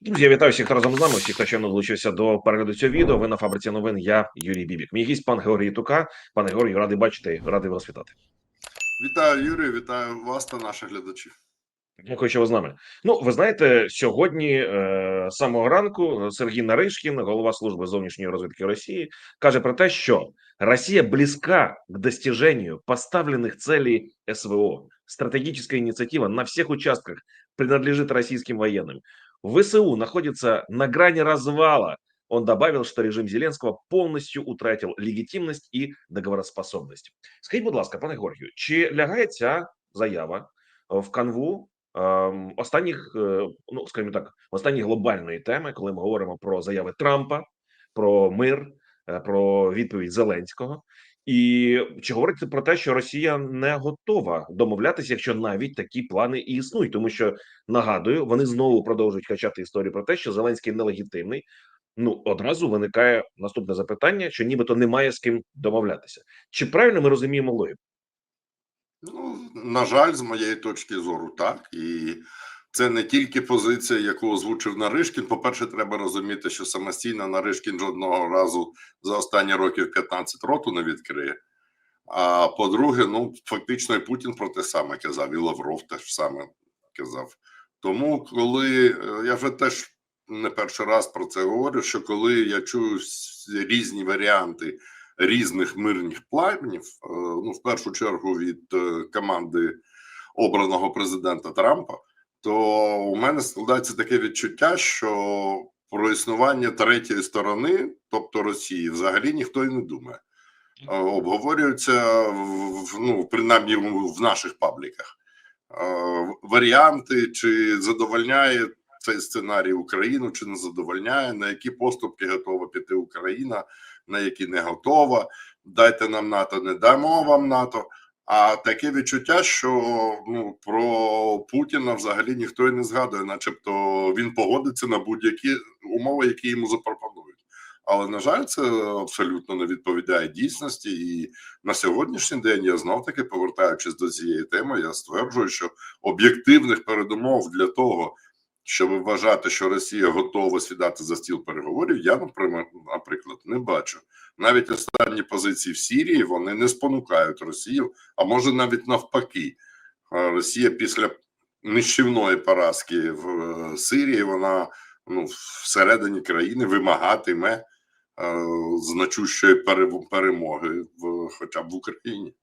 Друзі, я вітаю всіх, хто разом з нами, всіх, хто ще не долучився до перегляду цього відео. Ви на фабриці новин. Я Юрій Бібік. Мій гість пан Георгій Тука. Пане Георгію, радий бачити, радий вас вітати. Вітаю, Юрій, вітаю вас та наших глядачів. Дякую, що ви з нами. Ну, ви знаєте, сьогодні е, з самого ранку Сергій Наришкін, голова служби зовнішньої розвідки Росії, каже про те, що Росія близька к достижению поставленных целей СВО. Стратегическая инициатива на всех участках принадлежит российским военным. ВСУ находится на грани развала. Он добавил, что режим Зеленского полностью утратил легітимність і договороспособність. Скажіть, будь ласка, пане Георгію, чи лягає ця заява в канву ем, останніх, е, ну скажімо так, останньої глобальної теми, коли ми говоримо про заяви Трампа, про мир, е, про відповідь Зеленського, і чи говориться про те, що Росія не готова домовлятися, якщо навіть такі плани і існують, тому що нагадую, вони знову продовжують качати історію про те, що Зеленський нелегітимний. Ну одразу виникає наступне запитання, що нібито немає з ким домовлятися. Чи правильно ми розуміємо логіку? Ну, на жаль, з моєї точки зору, так. І це не тільки позиція, яку озвучив Наришкін. По-перше, треба розуміти, що самостійно Наришкін жодного разу за останні років 15 роту не відкриє. А по-друге, ну фактично і Путін про те саме казав, і Лавров теж саме казав. Тому, коли е, я вже теж не перший раз про це говорю, що коли я чую різні варіанти різних мирних планів, е, ну в першу чергу від е, команди обраного президента Трампа, то у мене складається таке відчуття, що про існування третьої сторони, тобто Росії, взагалі ніхто і не думає. Е, Обговорюються ну, принаймні в в наших пабліках е, варіанти, чи задовольняє цей сценарій Україну, чи не задовольняє, на які поступки готова піти Україна, на які не готова. Дайте нам НАТО, не дамо вам НАТО. А таке відчуття, що ну про Путіна взагалі ніхто і не згадує, начебто він погодиться на будь-які умови, які йому запропонують. Але на жаль, це абсолютно не відповідає дійсності. І на сьогоднішній день я знов таки повертаючись до цієї теми, я стверджую, що об'єктивних передумов для того, щоб вважати, що Росія готова сідати за стіл переговорів, я наприклад, не бачу. Навіть останні позиції в Сірії вони не спонукають Росію, а може навіть навпаки. Росія після нищівної поразки в е, Сирії вона ну всередині країни вимагатиме е, значущої пере- перемоги в хоча б в Україні.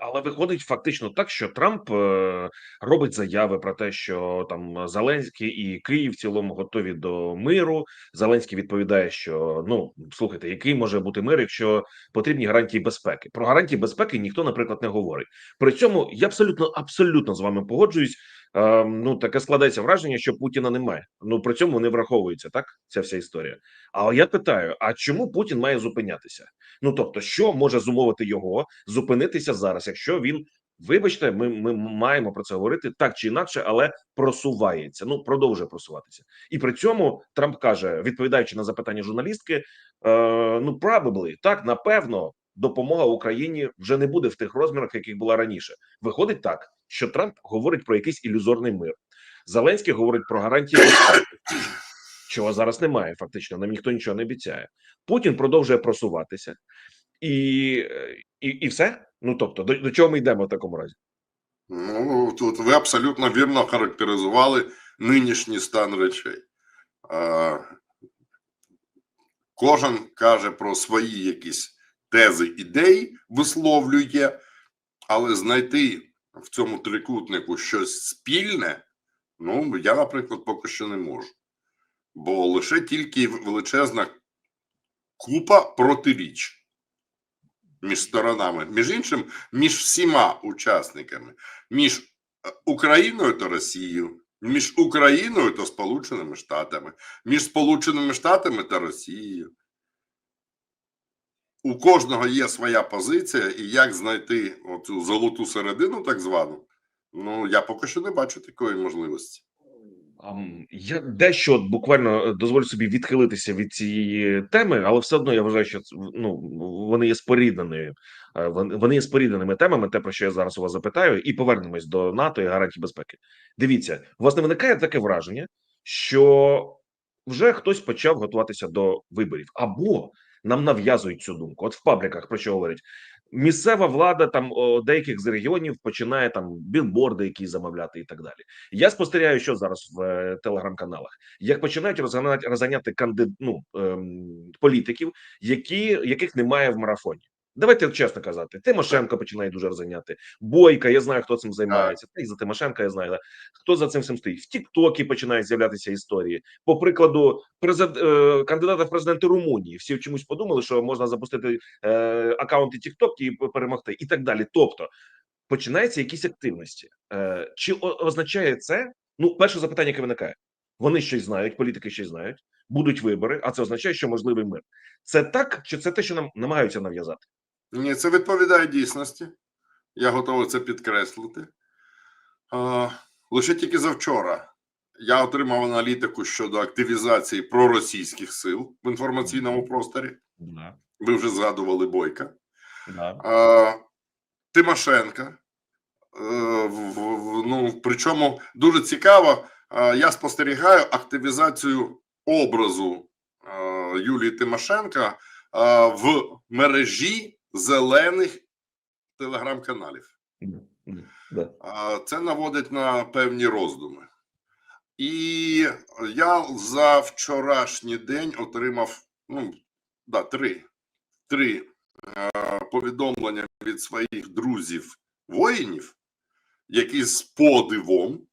Але виходить фактично так, що Трамп е, робить заяви про те, що там Зеленський і Київ в цілому готові до миру. Зеленський відповідає, що ну слухайте, який може бути мир, якщо потрібні гарантії безпеки. Про гарантії безпеки ніхто, наприклад, не говорить. При цьому я абсолютно абсолютно з вами погоджуюсь. Е, ну таке складається враження, що Путіна немає. Ну при цьому не враховується так. Ця вся історія. А я питаю: а чому Путін має зупинятися? Ну тобто, що може зумовити його зупинитися зараз, якщо він, вибачте, ми, ми маємо про це говорити так чи інакше, але просувається. Ну продовжує просуватися, і при цьому Трамп каже, відповідаючи на запитання журналістки, е, ну probably, так напевно, допомога Україні вже не буде в тих розмірах, яких була раніше. Виходить так, що Трамп говорить про якийсь ілюзорний мир. Зеленський говорить про гарантії чого зараз немає. Фактично, нам ніхто нічого не обіцяє. Путін продовжує просуватися, і, і, і все. Ну тобто, до, до чого ми йдемо в такому разі? Ну тут ви абсолютно вірно характеризували нинішній стан речей. Е, Кожен каже про свої якісь тези, ідеї, висловлює, але знайти в цьому трикутнику щось спільне, ну я, наприклад, поки що не можу. Бо лише тільки величезна купа протиріч між сторонами, між іншим, між всіма учасниками, між е, Україною та Росією, між Україною та Сполученими Штатами, між Сполученими Штатами та Росією. У кожного є своя позиція, і як знайти оцю золоту середину, так звану, ну я поки що не бачу такої можливості. Я дещо буквально е, дозволю собі відхилитися від цієї теми, але все одно я вважаю, що ну вони є спорідненою. е, Вони є спорідненими темами, те про що я зараз у вас запитаю, і повернемось до НАТО і гарантій безпеки. Дивіться, у вас не виникає таке враження, що вже хтось почав готуватися до виборів, або нам нав'язують цю думку. От в пабліках про що говорять. Місцева влада там деяких з регіонів починає там білборди, які замовляти, і так далі. Я спостерігаю, що зараз в е, телеграм-каналах, як починають розганяти, розганяти кандид, ну, е, політиків, які яких немає в марафоні. Давайте чесно казати, Тимошенко починає дуже розганяти. Бойка, я знаю, хто цим займається. Та й за Тимошенка я знаю, хто за цим всім стоїть. В Тіктокі починають з'являтися історії. По прикладу, презид... е, кандидата в президенти Румунії. Всі чомусь подумали, що можна запустити е, аккаунти TikTok і перемогти, і так далі. Тобто починаються якісь активності. Е, чи означає це? Ну, перше запитання, яке виникає: вони щось знають, політики щось знають, будуть вибори, а це означає, що можливий мир. Це так, чи це те, що нам намагаються нав'язати? Ні, це відповідає дійсності. Я готовий це підкреслити. Лише тільки завчора я отримав аналітику щодо активізації проросійських сил в інформаційному просторі. Ви вже згадували Бойка. Тимошенка. Е, Ну, причому дуже цікаво, я спостерігаю активізацію образу Юлії Тимошенка в мережі зелених телеграм-каналів. Це наводить на певні роздуми. І я за вчорашній день отримав ну, да, три, три е, повідомлення від своїх друзів воїнів, які з подивом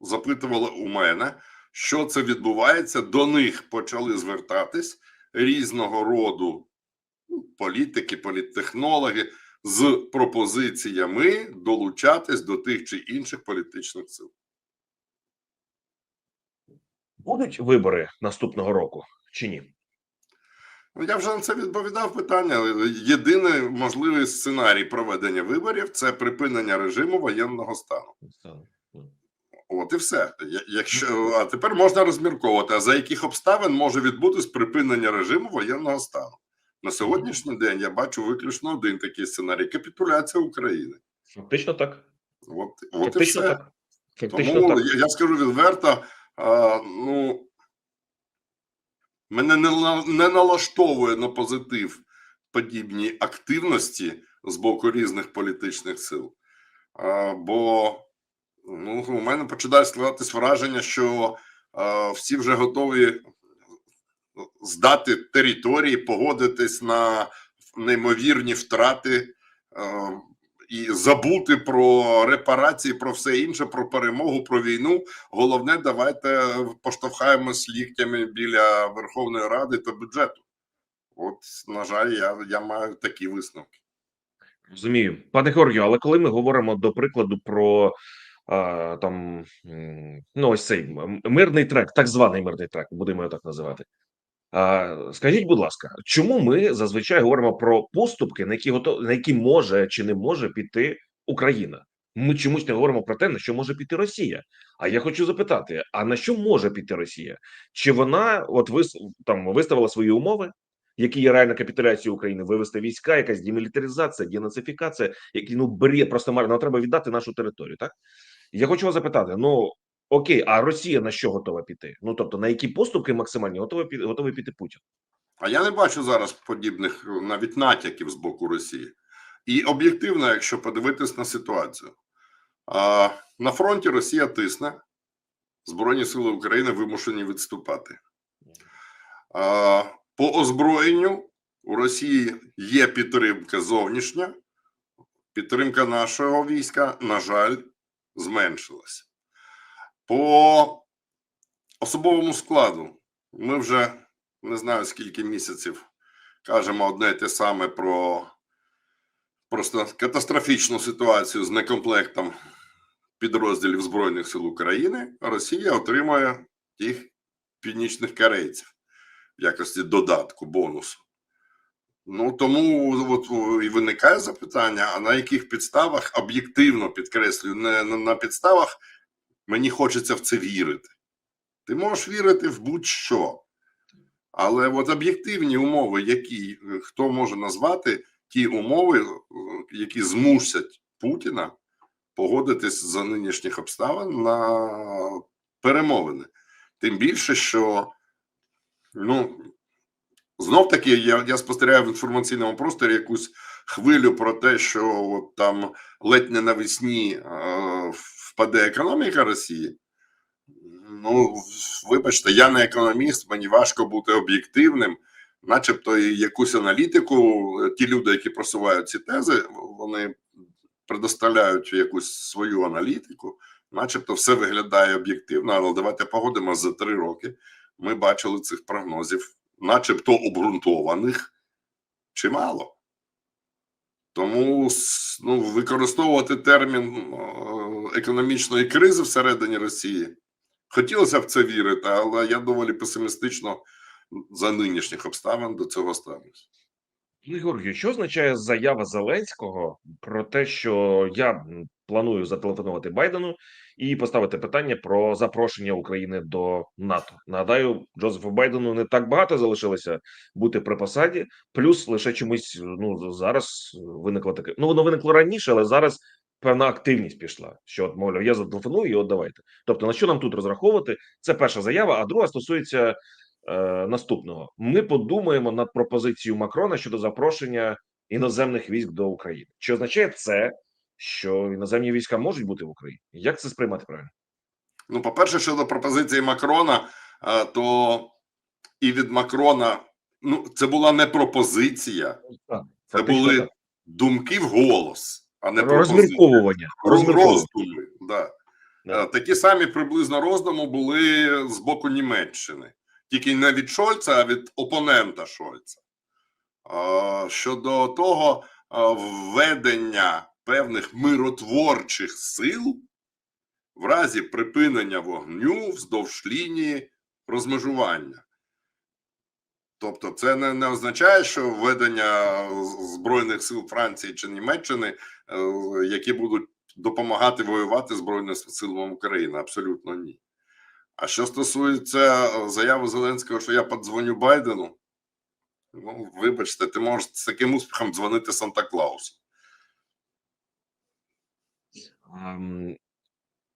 запитували у мене, що це відбувається. До них почали звертатись різного роду політики, політтехнологи з пропозиціями долучатись до тих чи інших політичних сил. Будуть вибори наступного року чи ні? Ну, я вже на це відповідав питання. Єдиний можливий сценарій проведення виборів це припинення режиму воєнного стану. От і все. Якщо а тепер можна розмірковувати, а за яких обставин може відбутись припинення режиму воєнного стану. На сьогоднішній день я бачу виключно один такий сценарій капітуляція України. Фактично так. От, от і все. так. Фактично Тому так. я, я скажу відверто, а, ну мене не, не налаштовує на позитив подібні активності з боку різних політичних сил. А, бо ну, у мене починає складатись враження, що а, всі вже готові здати території, погодитись на неймовірні втрати. і забути про репарації, про все інше, про перемогу, про війну. Головне, давайте поштовхаємось ліктями біля Верховної Ради та бюджету. От, на жаль, я, я маю такі висновки. Розумію, пане Георгію, але коли ми говоримо до прикладу про а, там ну ось цей мирний трек, так званий мирний трек, будемо його так називати. Скажіть, будь ласка, чому ми зазвичай говоримо про поступки, на які готов, на які може чи не може піти Україна? Ми чомусь не говоримо про те, на що може піти Росія. А я хочу запитати: а на що може піти Росія? Чи вона от вис там виставила свої умови? Які є реальна капітуляція України, вивести війська, якась демілітаризація, денацифікація, які ну бред, просто марно треба віддати нашу територію. Так я хочу вас запитати: ну окей, а Росія на що готова піти? Ну тобто на які поступки максимальні готові піти, готовий піти Путін? А я не бачу зараз подібних навіть натяків з боку Росії. І об'єктивно, якщо подивитись на ситуацію, а, на фронті Росія тисне, Збройні сили України вимушені відступати. А, По озброєнню у Росії є підтримка зовнішня, підтримка нашого війська, на жаль, зменшилася. По особовому складу ми вже не знаю скільки місяців кажемо одне й те саме про просто катастрофічну ситуацію з некомплектом підрозділів Збройних сил України. Росія отримує тих північних корейців в якості додатку, бонусу. Ну тому от і виникає запитання: а на яких підставах об'єктивно підкреслюю, не на підставах мені хочеться в це вірити. Ти можеш вірити в будь-що. Але от об'єктивні умови, які е, хто може назвати ті умови, е, які змусять Путіна погодитись за нинішніх обставин на перемовини. Тим більше, що ну, знов таки я, я спостерігаю в інформаційному просторі якусь хвилю про те, що от там ледь не навесні е, впаде економіка Росії. Ну, вибачте, я не економіст, мені важко бути об'єктивним, начебто і якусь аналітику. Ті люди, які просувають ці тези, вони предоставляють якусь свою аналітику, начебто все виглядає об'єктивно, але давайте погодимося за три роки. Ми бачили цих прогнозів, начебто обґрунтованих чимало. Тому ну, використовувати термін е, економічної кризи всередині Росії хотілося б це вірити, але я доволі песимістично за нинішніх обставин до цього ставлюсь. Георгію, що означає заява Зеленського про те, що я планую зателефонувати Байдену і поставити питання про запрошення України до НАТО? Нагадаю, Джозефу Байдену не так багато залишилося бути при посаді, плюс лише чомусь ну зараз виникло таке. Ну воно виникло раніше, але зараз певна активність пішла. Що от мовляв, я зателефоную і от давайте. Тобто, на що нам тут розраховувати? Це перша заява, а друга стосується е, наступного: ми подумаємо над пропозицією Макрона щодо запрошення іноземних військ до України. Чи означає це, що іноземні війська можуть бути в Україні? Як це сприймати правильно? Ну, по-перше, щодо пропозиції Макрона, е, то і від Макрона ну, це була не пропозиція, Так, це були так. думки в голос, а не розмірковування. розмірковування. роздуми. Да. Да. Е, Такі самі приблизно роздуму були з боку Німеччини, тільки не від Шольца, а від опонента Шольца. Щодо того введення певних миротворчих сил в разі припинення вогню вздовж лінії розмежування. Тобто, це не, не означає, що введення Збройних сил Франції чи Німеччини, е, які будуть допомагати воювати Збройним силам України. Абсолютно ні. А що стосується е, заяви Зеленського, що я подзвоню Байдену, ну, вибачте, ти можеш з таким успіхом дзвонити Санта Клаусу. Ем,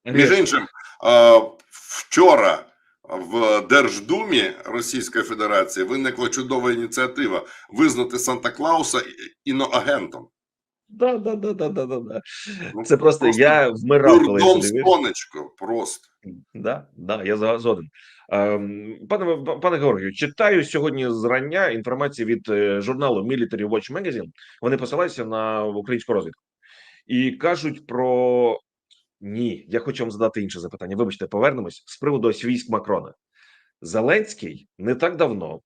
Між іншим, е, вчора в Держдумі Російської Федерації виникла чудова ініціатива визнати Санта Клауса іноагентом. Да, да, да, да, да, да, да. Ну, Це просто, просто я вмирав, Дурдом дивився. сонечко просто. Да, да, я згоден. Ем, Пане пане Георгію, читаю сьогодні зрання інформації від е, журналу Military Watch Magazine. Вони посилаються на українську розвідку і кажуть про ні. Я хочу вам задати інше запитання. Вибачте, повернемось з приводу ось військ Макрона. Зеленський не так давно,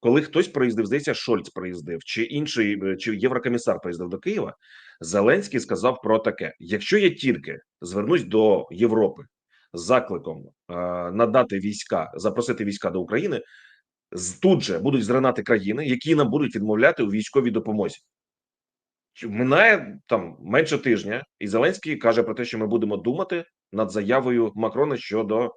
коли хтось приїздив, здається, Шольц приїздив, чи інший, е, чи єврокомісар приїздив до Києва. Зеленський сказав про таке: якщо я тільки звернусь до Європи з закликом е, надати війська, запросити війська до України, тут же будуть зринати країни, які нам будуть відмовляти у військовій допомозі. Минає там менше тижня, і Зеленський каже про те, що ми будемо думати над заявою Макрона щодо е,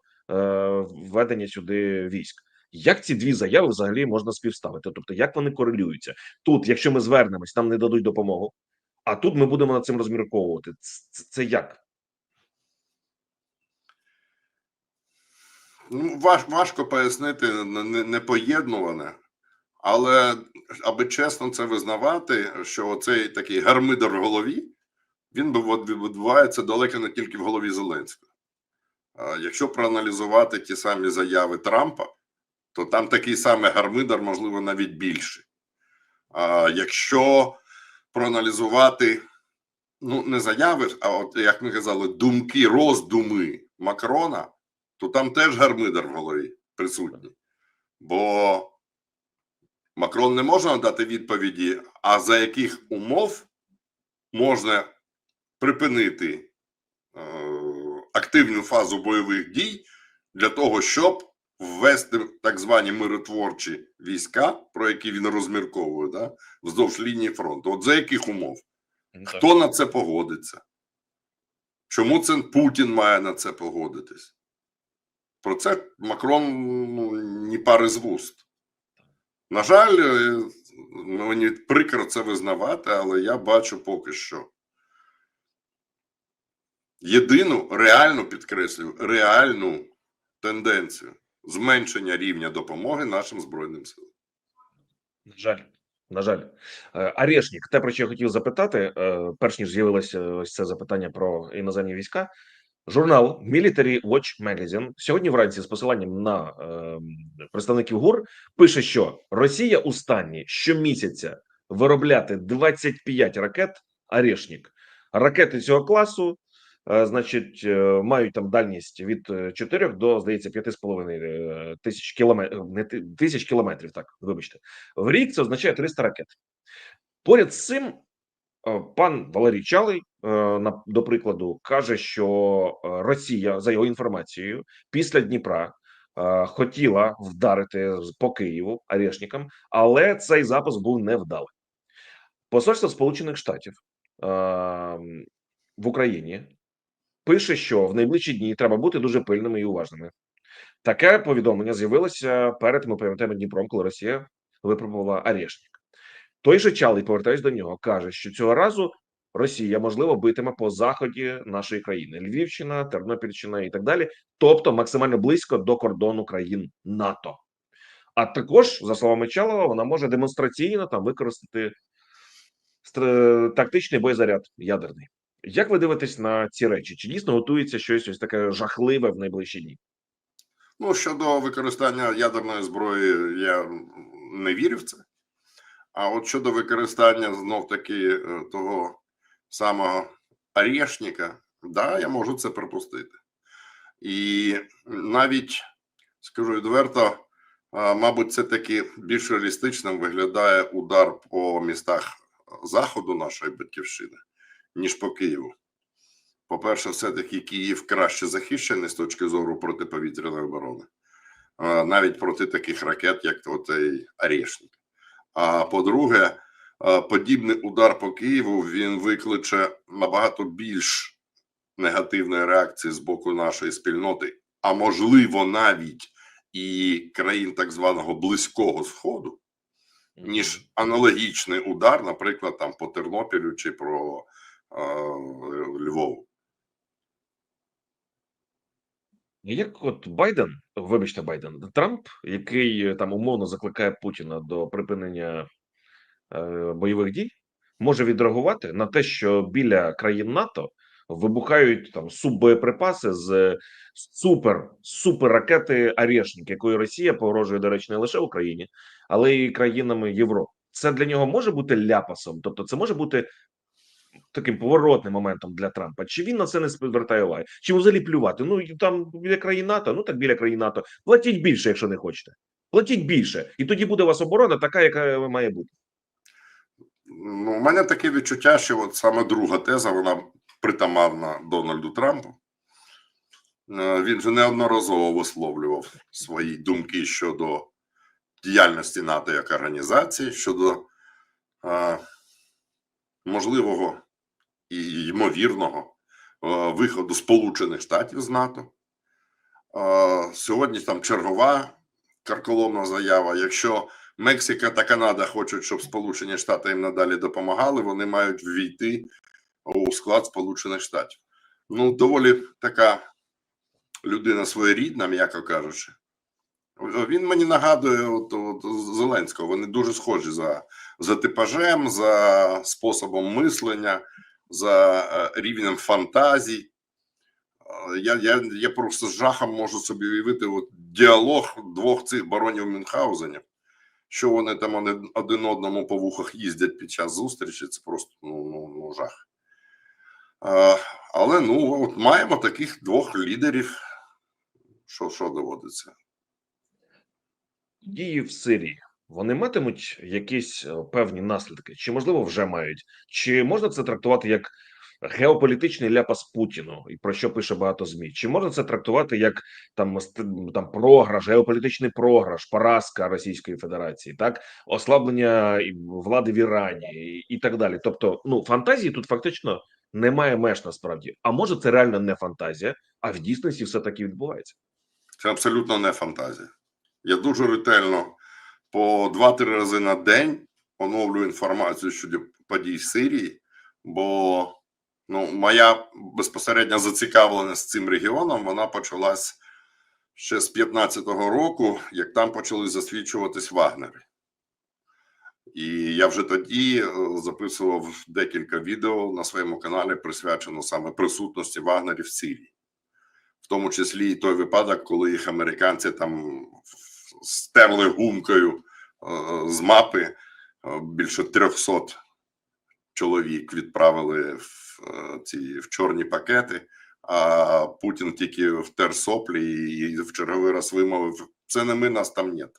введення сюди військ. Як ці дві заяви взагалі можна співставити? Тобто, як вони корелюються тут, якщо ми звернемось, нам не дадуть допомогу, а тут ми будемо над цим розмірковувати. Це, це, як? Ну, важ, важко пояснити не, не- непоєднуване, але аби чесно це визнавати, що оцей такий гармидер в голові, він відбувається далеко не тільки в голові Зеленського. Якщо проаналізувати ті самі заяви Трампа, то там такий самий гармидер, можливо, навіть більший. А якщо проаналізувати ну, не заяви, а от як ми казали, думки, роздуми Макрона, то там теж гармидер в голові присутній. Бо Макрон не може надати відповіді, а за яких умов можна припинити е, активну фазу бойових дій для того, щоб ввести так звані миротворчі війська, про які він розмірковує, да, вздовж лінії фронту. От за яких умов? Хто на це погодиться? Чому це Путін має на це погодитись? Про це Макрон ну, ні пари з вуст. На жаль, е, мені прикро це визнавати, але я бачу поки що єдину реальну підкреслюю, реальну тенденцію. зменшення рівня допомоги нашим збройним силам. На жаль, на жаль, Е, Арешнік, те, про що я хотів запитати, е, перш ніж з'явилося ось це запитання про іноземні війська. Журнал Military Watch Magazine сьогодні вранці з посиланням на е, представників ГУР пише, що Росія у стані щомісяця виробляти 25 ракет Арешнік. Ракети цього класу, е, значить, е, мають там дальність від е, 4 до, здається, 5,5 е, тисяч кілометрів, не тисяч кілометрів, так, вибачте. В рік це означає 300 ракет. Поряд з цим, е, пан Валерій Чалий, е, до прикладу, каже, що е, Росія, за його інформацією, після Дніпра е, хотіла вдарити по Києву арешникам, але цей запуск був невдалий. Посольство Сполучених Штатів е, в Україні пише, що в найближчі дні треба бути дуже пильними і уважними. Таке повідомлення з'явилося перед ми пам'ятаємо Дніпром, коли Росія випробувала арешник. Той же Чалий, повертаюсь до нього, каже, що цього разу Росія можливо битиме по заході нашої країни: Львівщина, Тернопільщина і так далі, тобто максимально близько до кордону країн НАТО. А також, за словами Чалова, вона може демонстраційно там використати тактичний боєзаряд ядерний. Як ви дивитесь на ці речі? Чи дійсно готується щось ось таке жахливе в найближчі дні? Ну, щодо використання ядерної зброї, я не вірю в це. А от щодо використання знов таки е, того самого орешника, да, я можу це припустити. І навіть скажу відверто, мабуть, це таки більш реалістичним виглядає удар по містах заходу нашої батьківщини, ніж по Києву. По-перше, все-таки Київ краще захищений з точки зору протиповітряної оборони, навіть проти таких ракет, як оцей Орешник. А по-друге, подібний удар по Києву він викличе набагато більш негативної реакції з боку нашої спільноти, а можливо, навіть і країн так званого близького сходу, ніж аналогічний удар, наприклад, там по Тернопілю чи про е, Львову. Як от Байден, вибачте, Байден, Трамп, який е, там умовно закликає Путіна до припинення е, бойових дій, може відреагувати на те, що біля країн НАТО вибухають там суббоєприпаси з супер супер ракети Орешник, якою Росія погрожує, до речі, не лише Україні, але й країнами Європи. Це для нього може бути ляпасом, тобто це може бути таким поворотним моментом для Трампа. Чи він на це не звертає уваги? Чи взагалі плювати? Ну там біля країн НАТО, ну так біля країн НАТО. Платіть більше, якщо не хочете. Платіть більше, і тоді буде у вас оборона така, яка має бути. Ну, у мене таке відчуття, що от саме друга теза, вона притаманна Дональду Трампу. Е, Він вже неодноразово висловлював свої думки щодо діяльності НАТО як організації, щодо е, можливого і ймовірного е, виходу Сполучених Штатів з НАТО. Е, Сьогодні там чергова карколомна заява. Якщо Мексика та Канада хочуть, щоб Сполучені Штати їм надалі допомагали, вони мають ввійти у склад Сполучених Штатів. Ну, доволі така людина своєрідна, м'яко кажучи. Він мені нагадує от, от, Зеленського. Вони дуже схожі за, за типажем, за способом мислення, за е, рівнем фантазій. Е, Я, я, я просто з жахом можу собі уявити от, діалог двох цих баронів Мюнхгаузенів що вони там один, одному по вухах їздять під час зустрічі, це просто ну, ну, ну жах. А, але ну, от маємо таких двох лідерів. Що, що доводиться? Дії в Сирії вони матимуть якісь е, певні наслідки, чи можливо вже мають, чи можна це трактувати як геополітичний ляпас Путіну, і про що пише багато змі? Чи можна це трактувати як там там програш, геополітичний програш, поразка Російської Федерації, так ослаблення влади в Ірані і так далі? Тобто, ну фантазії тут фактично немає меж насправді. А може це реально не фантазія, а в дійсності все таки відбувається. Це абсолютно не фантазія. Я дуже ретельно по 2-3 рази на день оновлюю інформацію щодо подій в Сирії, бо ну, моя безпосередня зацікавленість цим регіоном вона почалась ще з 15-го року, як там почали засвідчуватись вагнери. І я вже тоді е, записував декілька відео на своєму каналі, присвячено саме присутності вагнерів в Сирії, в тому числі і той випадок, коли їх американці там стерли гумкою е, з мапи е, більше 300 чоловік відправили в е, ці в чорні пакети. А Путін тільки втер соплі і в черговий раз вимовив: це не ми, нас там нет.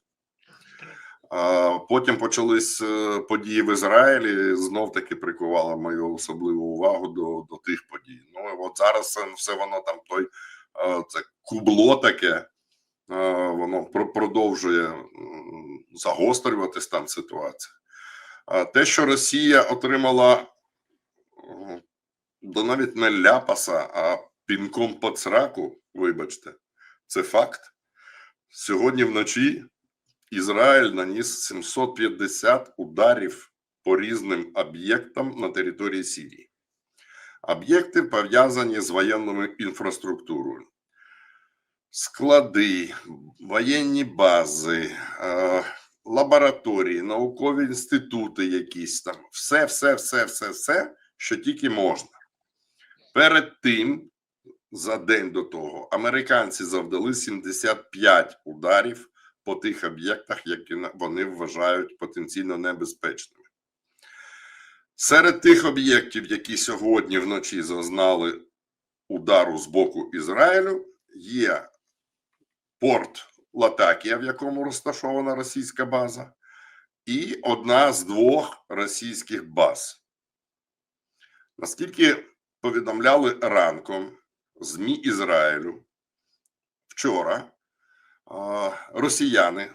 Потім почались події в Ізраїлі. Знов таки прикувала мою особливу увагу до, до тих подій. Ну от зараз все воно там той це кубло таке, воно продовжує загострюватись там ситуація. Те, що Росія отримала до навіть не ляпаса, а пінком по цраку, вибачте, це факт. Сьогодні вночі Ізраїль наніс 750 ударів по різним об'єктам на території Сирії. Об'єкти пов'язані з воєнною інфраструктурою. Склади, воєнні бази, е, лабораторії, наукові інститути, якісь там, все, все, все, все, все, що тільки можна. Перед тим, за день до того, американці завдали 75 ударів по тих об'єктах, які вони вважають потенційно небезпечними. Серед тих об'єктів, які сьогодні вночі зазнали удару з боку Ізраїлю, є порт Латакія, в якому розташована російська база, і одна з двох російських баз. Наскільки повідомляли ранком ЗМІ Ізраїлю, вчора росіяни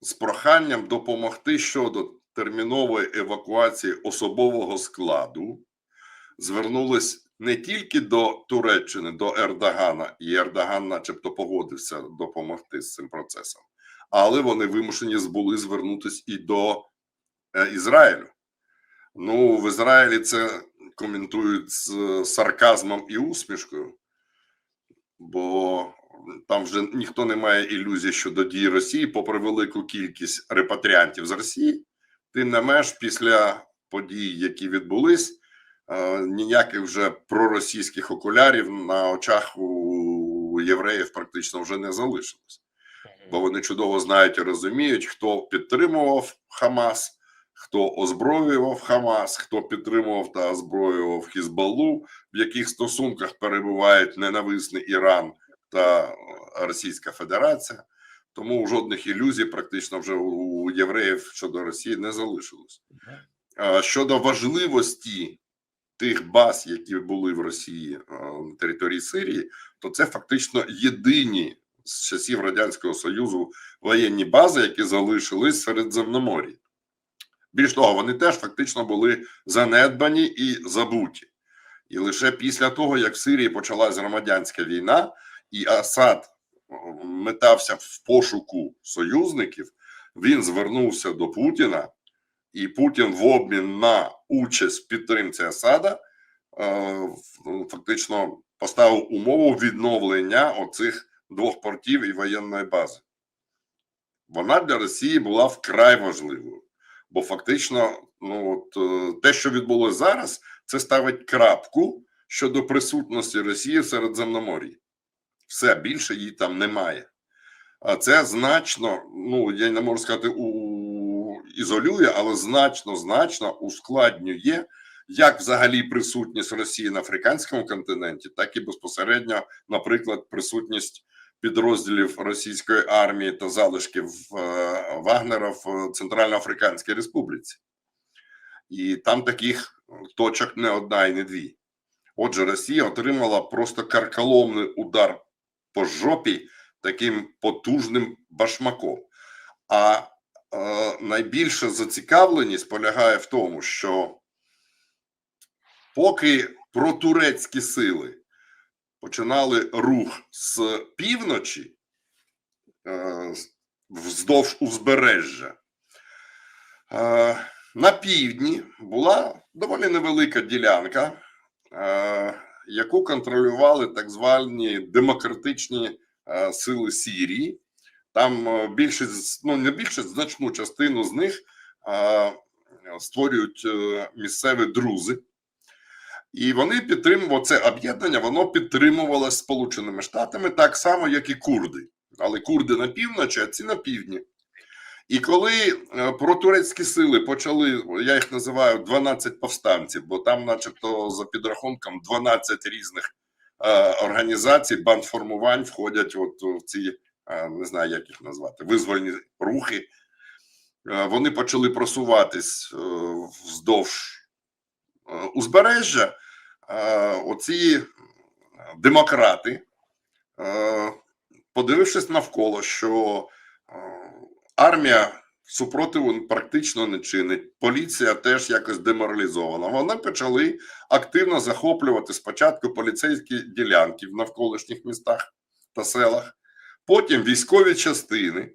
з проханням допомогти щодо термінової евакуації особового складу звернулись не тільки до Туреччини, до Ердогана, і Ердоган, начебто, погодився допомогти з цим процесом, але вони вимушені були звернутися і до е, Ізраїлю. Ну, в Ізраїлі це коментують з сарказмом і усмішкою, бо там вже ніхто не має ілюзій щодо дій Росії, попри велику кількість репатріантів з Росії. Тим не менш, після подій, які відбулись, е, ніяких вже проросійських окулярів на очах у євреїв практично вже не залишилось бо вони чудово знають і розуміють, хто підтримував Хамас, хто озброював Хамас, хто підтримував та озброював Хізбаллу, в яких стосунках перебувають ненависний Іран та е, Російська Федерація. Тому жодних ілюзій практично вже у євреїв щодо Росії не залишилось. Щодо важливості тих баз, які були в Росії е, на території Сирії, то це фактично єдині з часів Радянського Союзу воєнні бази, які залишились в Середземномор'ї. Більш того, вони теж фактично були занедбані і забуті. І лише після того, як в Сирії почалась громадянська війна, і Асад метався в пошуку союзників, він звернувся до Путіна, і Путін в обмін на участь в підтримці Асада е, фактично поставив умову відновлення оцих двох портів і воєнної бази. Вона для Росії була вкрай важливою, бо фактично, ну от е, те, що відбулося зараз, це ставить крапку щодо присутності Росії в Середземномор'ї. Все більше її там немає. А це значно, ну я не можу сказати, у ізолює, але значно, значно ускладнює як взагалі присутність Росії на африканському континенті, так і безпосередньо, наприклад, присутність підрозділів російської армії та залишків е, Вагнера в Центральноафриканській Республіці. І там таких точок не одна і не дві. Отже, Росія отримала просто карколомний удар по жопі таким потужним башмаком. А найбільша зацікавленість полягає в тому, що поки протурецькі сили починали рух з півночі е, вздовж узбережжя, е, на півдні була доволі невелика ділянка, е, яку контролювали так звані демократичні е, сили Сирії. Там е, більшість, ну не більшість, значну частину з них е, створюють е, місцеві друзи. І вони підтримували це об'єднання, воно підтримувалося Сполученими Штатами так само, як і курди. Але курди на півночі, а ці на півдні. І коли е, протурецькі сили почали, я їх називаю 12 повстанців, бо там, начебто, за підрахунком 12 різних е, організацій, бандформувань входять от в ці, не знаю, як їх назвати, визвольні рухи. Е, вони почали просуватись е, вздовж е, узбережжя. Е, оці демократи, е, подивившись навколо, що е, армія супротиву практично не чинить, поліція теж якось деморалізована. Вони почали активно захоплювати спочатку поліцейські ділянки в навколишніх містах та селах, потім військові частини.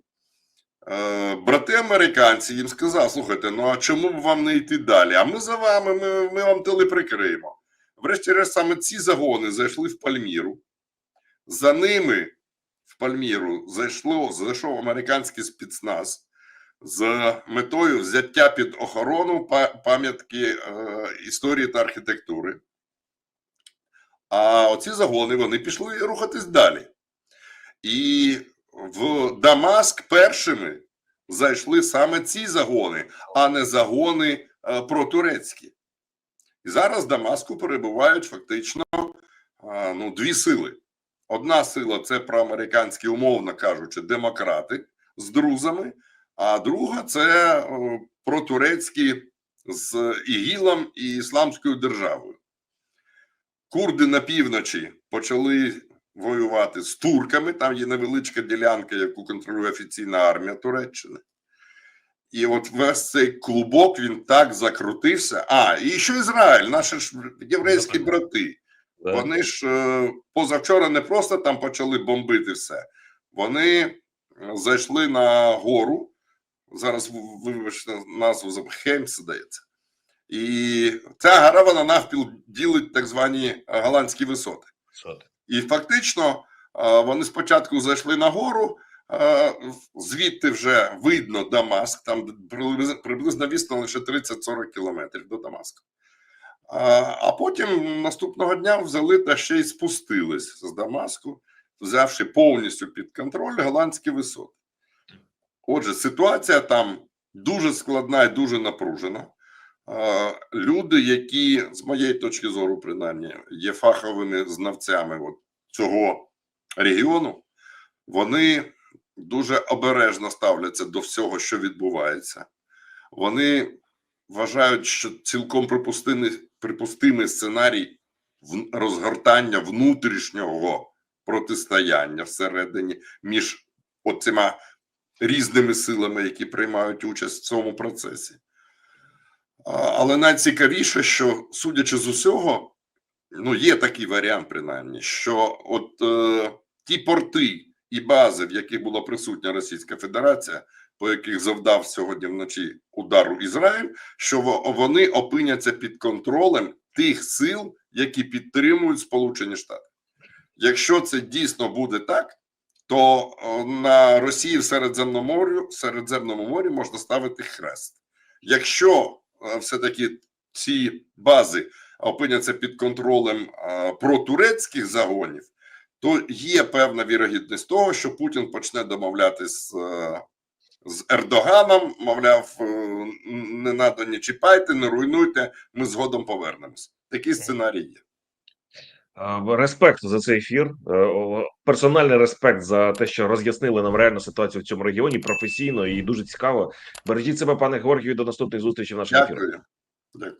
Е, Брати американці їм сказали: слухайте, ну а чому б вам не йти далі? А ми за вами, ми, ми вам тили прикриємо. Врешті-решт, саме ці загони зайшли в Пальміру. За ними в Пальміру зайшло, зайшов американський спецназ з метою взяття під охорону пам'ятки е, історії та архітектури. А оці загони вони пішли рухатись далі. І в Дамаск першими зайшли саме ці загони, а не загони е, протурецькі. І зараз в Дамаску перебувають фактично ну, дві сили. Одна сила це проамериканські, умовно кажучи, демократи з друзами, а друга це е, протурецькі з ІГІЛом і Ісламською державою. Курди на півночі почали воювати з турками. Там є невеличка ділянка, яку контролює офіційна армія Туреччини. І от весь цей клубок він так закрутився. А, і ще Ізраїль, наші ж єврейські брати. Вони ж е, позавчора не просто там почали бомбити все. Вони е, зайшли на гору. Зараз вибачте назву Хемс, здається. І ця гора вона навпіл ділить так звані голландські висоти. Що ти? І фактично вони спочатку зайшли на гору, звідти вже видно Дамаск, там приблизно- відстань лише 30-40 кілометрів до Дамаска. А потім наступного дня взяли та ще й спустились з Дамаску, взявши повністю під контроль голландські висоти. Отже, ситуація там дуже складна і дуже напружена. Люди, які, з моєї точки зору, принаймні, є фаховими знавцями от цього регіону, вони дуже обережно ставляться до всього, що відбувається. Вони вважають, що цілком припустимий, припустимий сценарій розгортання внутрішнього протистояння всередині між оцима різними силами, які приймають участь в цьому процесі. Але найцікавіше, що судячи з усього, ну є такий варіант, принаймні, що от е, ті порти і бази, в яких була присутня Російська Федерація, по яких завдав сьогодні вночі удару Ізраїль, що вони опиняться під контролем тих сил, які підтримують Сполучені Штати. Якщо це дійсно буде так, то на Росії в Середземному морі, в Середземному морі можна ставити хрест. Якщо все-таки ці бази опиняться під контролем протурецьких загонів, то є певна вірогідність того, що Путін почне домовлятись з, е, Ердоганом, мовляв, е, не надо не чіпайте, не руйнуйте, ми згодом повернемось. Такий сценарій є. Е, Респект за цей ефір. Е, Персональний респект за те, що роз'яснили нам реальну ситуацію в цьому регіоні професійно і дуже цікаво. Бережіть себе, пане Георгію. До наступних зустрічей в нашому ефірі. Дякую.